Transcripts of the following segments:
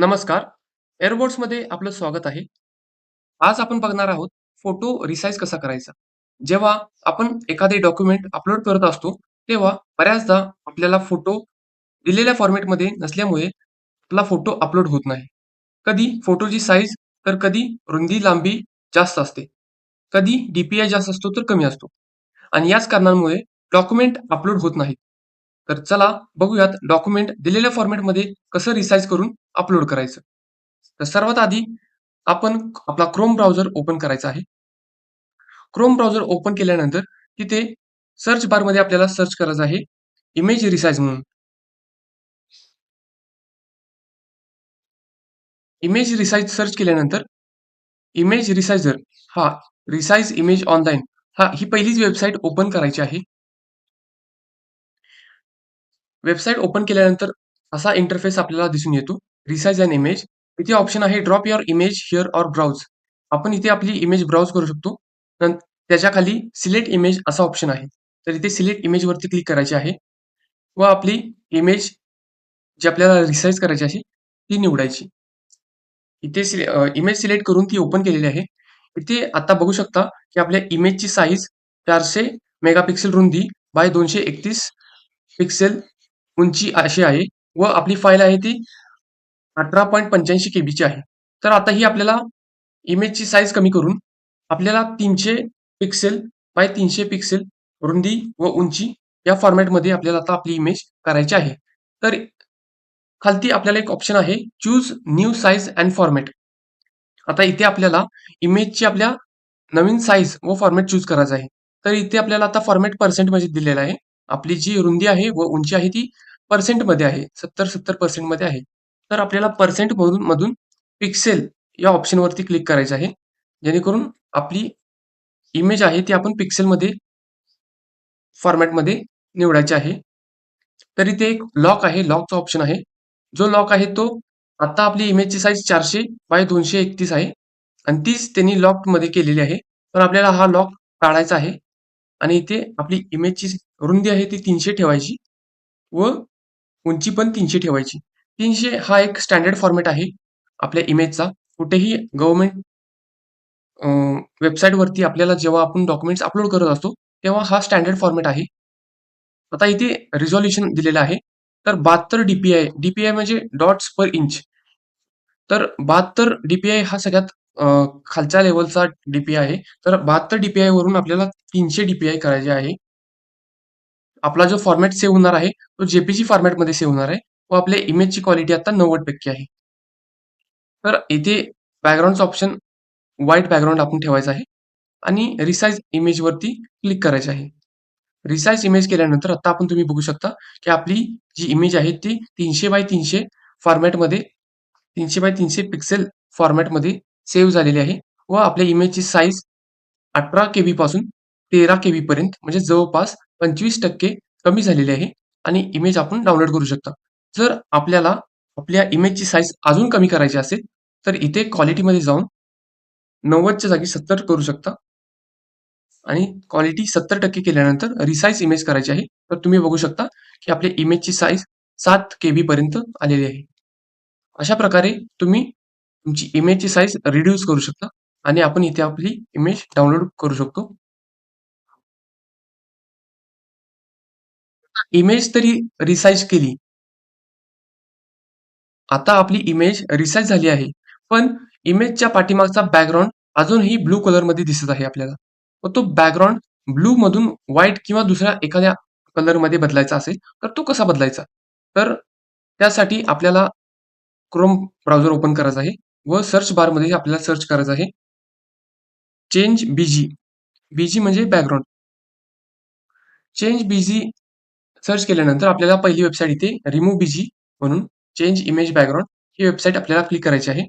नमस्कार. एअरबोर्ड्समध्ये आपलं स्वागत आहे. आज आपण बघणार आहोत फोटो रिसाईज कसा करायचा. जेव्हा आपण एखादे डॉक्युमेंट अपलोड करत असतो, तेव्हा बऱ्याचदा आपल्याला फोटो दिलेल्या फॉर्मॅटमध्ये नसल्यामुळे आपला फोटो अपलोड होत नाही. कधी फोटोची साईज तर कधी रुंदी लांबी जास्त असते. कधी डी जास्त असतो तर कमी असतो. आणि याच कारणांमुळे डॉक्युमेंट अपलोड होत नाहीत. तर चला बघूयात डॉक्युमेंट दिलेल्या फॉर्मॅटमध्ये कसं रिसाईज करून अपलोड करायचं. तर सर्वात आधी आपण आपला क्रोम ब्राउझर ओपन करायचा आहे. क्रोम ब्राउझर ओपन केल्यानंतर तिथे सर्च बारमध्ये आपल्याला सर्च करायचं आहे इमेज रिसाइज म्हणून. इमेज रिसाइज सर्च केल्यानंतर इमेज रिसाइझर हा रिसाइज इमेज ऑनलाईन हा ही पहिलीच वेबसाईट ओपन करायची आहे. वेबसाईट ओपन केल्यानंतर असा इंटरफेस आपल्याला दिसून येतो. रिसाइज अँड इमेज इथे ऑप्शन आहे drop your image here or browse. आपण इथे आपली इमेज ब्राउज करू शकतो. त्याच्याखाली सिलेक्ट इमेज असा ऑप्शन आहे. तर इथे सिलेक्ट इमेज वरती क्लिक करायचे आहे व आपली इमेज जी आपल्याला रिसाइज करायची आहे ती निवडायची. इथे इमेज सिलेक्ट करून ती ओपन केलेली आहे. इथे आता बघू शकता की आपल्या इमेजची साईज 400 मेगापिक्सेल रुंदी बाय 231 पिक्सेल उंची अशी आहे व आपली फाईल आहे ती 18.85 केबीची आहे. तर आता ही आपल्याला इमेजची साईज कमी करून आपल्याला तीनशे पिक्सेल बाय तीनशे पिक्सेल रुंदी व उंची या फॉर्मॅटमध्ये आपल्याला आता आपली इमेज करायची आहे. तर खालती आपल्याला एक ऑप्शन आहे choose new size and format. आता इथे आपल्याला इमेजची आपल्या नवीन साईज व फॉर्मॅट चूज करायचा आहे. तर इथे आपल्याला आता फॉर्मॅट पर्सेंटमध्ये दिलेला आहे. आपली जी रुंदी आहे व उंची आहे ती पर्सेंटमध्ये आहे. 70-70% मध्ये आहे. तर आपल्याला पर्सेंट मधून मधून पिक्सेल या ऑप्शनवरती क्लिक करायचं आहे. जेणेकरून आपली इमेज आहे ती आपण पिक्सेलमध्ये फॉर्मॅटमध्ये निवडायची आहे. तर इथे एक लॉक आहे. लॉकचा ऑप्शन आहे. जो लॉक आहे तो आता आपली इमेजची साईज चारशे बाय 231 आहे आणि तीच त्यांनी लॉकमध्ये केलेली आहे. तर आपल्याला हा लॉक काढायचा आहे आणि इथे आपली इमेजची रुंदी आहे ती तीनशे ठेवायची व उंची पण तीनशे ठेवायची. तीनशे हा एक स्टँडर्ड फॉर्मॅट आहे आपल्या इमेजचा. कुठेही गव्हर्नमेंट वेबसाईटवरती आपल्याला जेव्हा आपण डॉक्युमेंट्स अपलोड करत असतो, तेव्हा हा स्टँडर्ड फॉर्मॅट आहे. आता इथे रिझॉल्युशन दिलेलं आहे. तर 72 डीपीआय डीपीआय म्हणजे डॉट्स पर इंच. तर 72 डीपीआय हा सगळ्यात खालच्या लेवलचा डीपीआय आहे. तर 72 डीपीआय वरून आपल्याला तीनशे डीपीआय करायचे आहे. आपला जो फॉर्मॅट सेव्ह होणार आहे, तो जेपीजी फॉर्मॅटमध्ये सेव्ह होणार आहे व आपल्या इमेजची क्वालिटी आता 90% आहे. तर इथे बॅकग्राऊंडचं ऑप्शन व्हाईट बॅकग्राऊंड आपण ठेवायचा आहे आणि रिसाईज इमेजवरती क्लिक करायचे आहे. रिसाईज इमेज केल्यानंतर आता आपण तुम्ही बघू शकता की आपली जी इमेज आहे ती तीनशे बाय तीनशे फॉर्मॅटमध्ये तीनशे बाय तीनशे पिक्सेल फॉर्मॅटमध्ये सेव्ह झालेली आहे व आपल्या इमेजची साईज अठरा के पासून तेरा के पर्यंत म्हणजे जवळपास 25% कमी झालेली आहे आणि इमेज आपण डाउनलोड करू शकता. जर आपल्याला आपल्या इमेजची साईज अजून कमी करायची असेल, तर इथे क्वालिटीमध्ये जाऊन 90च्या जागी 70 करू शकता. आणि क्वालिटी 70% केल्यानंतर रिसाईज इमेज करायची आहे. तर तुम्ही बघू शकता की आपल्या इमेजची साईज सात के बी पर्यंत आलेली आहे. अशा प्रकारे तुम्ही तुमची इमेजची साईज रिड्यूस करू शकता आणि आपण इथे आपली इमेज डाउनलोड करू शकतो. इमेज तरी रिसाईज केली. आता आपली इमेज रिसाइज झाली आहे. पण इमेजच्या पाठीमागचा बॅकग्राऊंड अजूनही ब्लू कलरमध्ये दिसत आहे आपल्याला. व तो बॅकग्राऊंड ब्लू मधून व्हाईट किंवा दुसऱ्या एखाद्या कलरमध्ये बदलायचा असेल, तर तो कसा बदलायचा? तर त्यासाठी आपल्याला क्रोम ब्राउझर ओपन करायचा आहे व सर्च बारमध्ये आपल्याला सर्च करायचं आहे. Change BG. बीजी म्हणजे बॅकग्राऊंड. चेंज बीजी सर्च केल्यानंतर आपल्याला पहिली वेबसाईट इथे रिमूव्ह बीजी म्हणून चेंज इमेज बॅकग्राऊंड ही वेबसाईट आपल्याला क्लिक करायची आहे.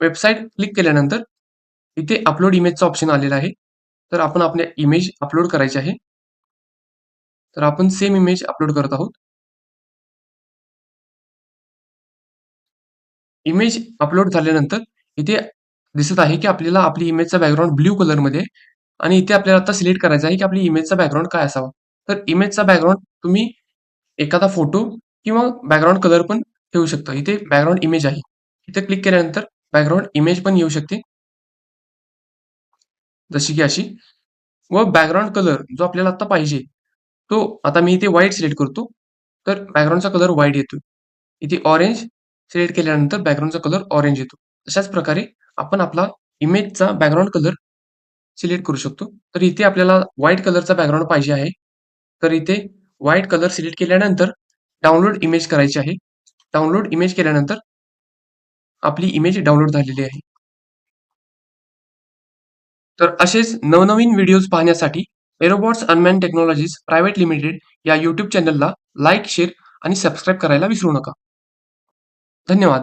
वेबसाईट क्लिक केल्यानंतर इथे अपलोड इमेजचा ऑप्शन आलेला आहे. तर आपण आपल्या इमेज अपलोड करायची आहे. तर आपण सेम इमेज अपलोड करत आहोत. इमेज अपलोड झाल्यानंतर इथे दिसत आहे की आपल्याला आपली इमेजचा बॅकग्राऊंड ब्लू कलरमध्ये आणि इथे आपल्याला आता सिलेक्ट करायचं आहे की आपली इमेजचा बॅकग्राऊंड काय असावा. तर इमेजचा बॅकग्राऊंड तुम्ही एखादा फोटो किंवा बॅकग्राऊंड कलर पण ठेवू शकता. इथे बॅकग्राऊंड इमेज आहे. इथे क्लिक केल्यानंतर बॅकग्राऊंड इमेज पण येऊ शकते. जशी की अशी. व बॅकग्राऊंड कलर जो आपल्याला आता पाहिजे तो आता मी इथे व्हाईट सिलेक्ट करतो. तर बॅकग्राऊंडचा कलर व्हाईट येतो इथे ऑरेंज सिलेक्ट केल्यानंतर बॅकग्राऊंडचा कलर ऑरेंज येतो. अशाच प्रकारे आपण आपला इमेजचा बॅकग्राऊंड कलर सिलेक्ट करू शकतो. तर इथे आपल्याला व्हाईट कलरचा बॅकग्राऊंड पाहिजे आहे. तर इथे व्हाईट कलर सिलेक्ट केल्यानंतर डाउनलोड इमेज करायची आहे. डाउनलोड इमेज केल्यानंतर आपली इमेज डाउनलोड झालेली आहे. तर असेच नवनवीन व्हिडिओज पाहण्यासाठी Aerobots unman technologies private limited या यूट्यूब चॅनलला लाईक शेअर आणि सबस्क्राईब करायला विसरू नका. धन्यवाद.